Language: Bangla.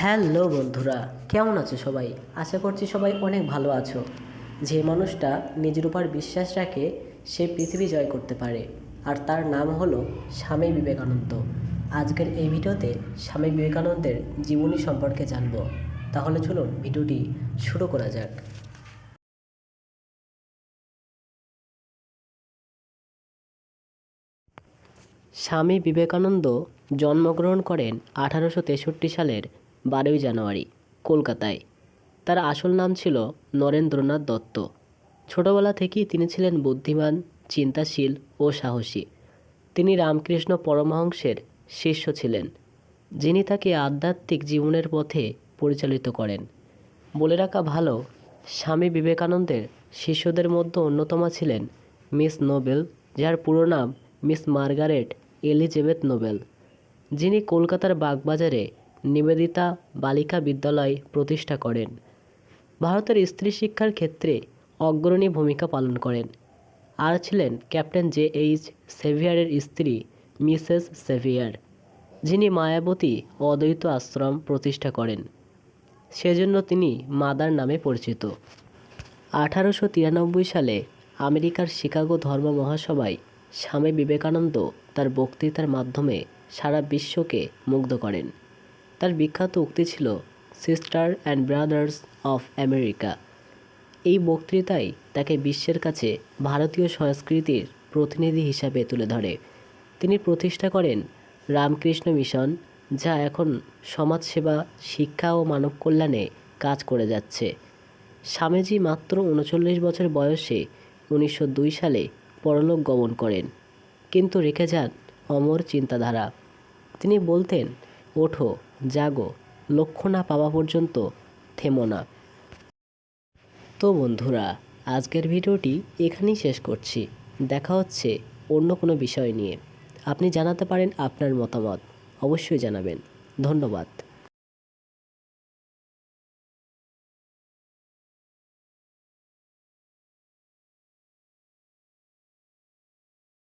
হ্যালো বন্ধুরা, কেমন আছো সবাই? আশা করছি সবাই অনেক ভালো আছো। যে মানুষটা নিজের উপর বিশ্বাস রাখে, সে পৃথিবী জয় করতে পারে। আর তার নাম হলো স্বামী বিবেকানন্দ। আজকের এই ভিডিওতে স্বামী বিবেকানন্দের জীবনী সম্পর্কে জানব। তাহলে চলুন ভিডিওটি শুরু করা যাক। স্বামী বিবেকানন্দ জন্মগ্রহণ করেন আঠারোশো তেষট্টি সালের বারোই জানুয়ারি, কলকাতায়। তার আসল নাম ছিল নরেন্দ্রনাথ দত্ত। ছোটবেলা থেকেই তিনি ছিলেন বুদ্ধিমান, চিন্তাশীল ও সাহসী। তিনি রামকৃষ্ণ পরমহংসের শিষ্য ছিলেন, যিনি তাকে আধ্যাত্মিক জীবনের পথে পরিচালিত করেন। বলে রাখা ভালো, স্বামী বিবেকানন্দের শিষ্যদের মধ্যে অন্যতমা ছিলেন মিস নোবেল, যার পুরো নাম মিস মার্গারেট এলিজাবেথ নোবেল, যিনি কলকাতার বাগবাজারে নিবেদিতা বালিকা বিদ্যালয় প্রতিষ্ঠা করেন। ভারতের স্ত্রী শিক্ষার ক্ষেত্রে অগ্রণী ভূমিকা পালন করেন। আর ছিলেন ক্যাপ্টেন জে এইচ সেভিয়ারের স্ত্রী মিসেস সেভিয়ার, যিনি মায়াবতী অদ্বৈত আশ্রম প্রতিষ্ঠা করেন। সেজন্য তিনি মাদার নামে পরিচিত। আঠারোশো তিরানব্বই সালে আমেরিকার শিকাগো ধর্ম মহাসভায় স্বামী বিবেকানন্দ তার বক্তৃতার মাধ্যমে সারা বিশ্বকে মুগ্ধ করেন। তার বিখ্যাত উক্তি ছিল sister and brothers of America এই বক্তৃতাই তাকে বিশ্বের কাছে ভারতীয় সংস্কৃতির প্রতিনিধি হিসাবে তুলে ধরে। তিনি প্রতিষ্ঠা করেন রামকৃষ্ণ মিশন, যা এখন সমাজসেবা, শিক্ষা ও মানব কল্যাণে কাজ করে যাচ্ছে। স্বামীজি মাত্র উনচল্লিশ বছর বয়সে উনিশশো দুই সালে পরলোক গমন করেন। কিন্তু রেখে যান অমর চিন্তাধারা। তিনি বলতেন, ওঠো জাগো, লক্ষ্য না পাওয়া পর্যন্ত থেমো না। তো বন্ধুরা, আজকের ভিডিওটি এখানেই শেষ করছি। দেখা হচ্ছে অন্য কোনো বিষয় নিয়ে। আপনি জানাতে পারেন আপনার মতামত। অবশ্যই জানাবেন। ধন্যবাদ।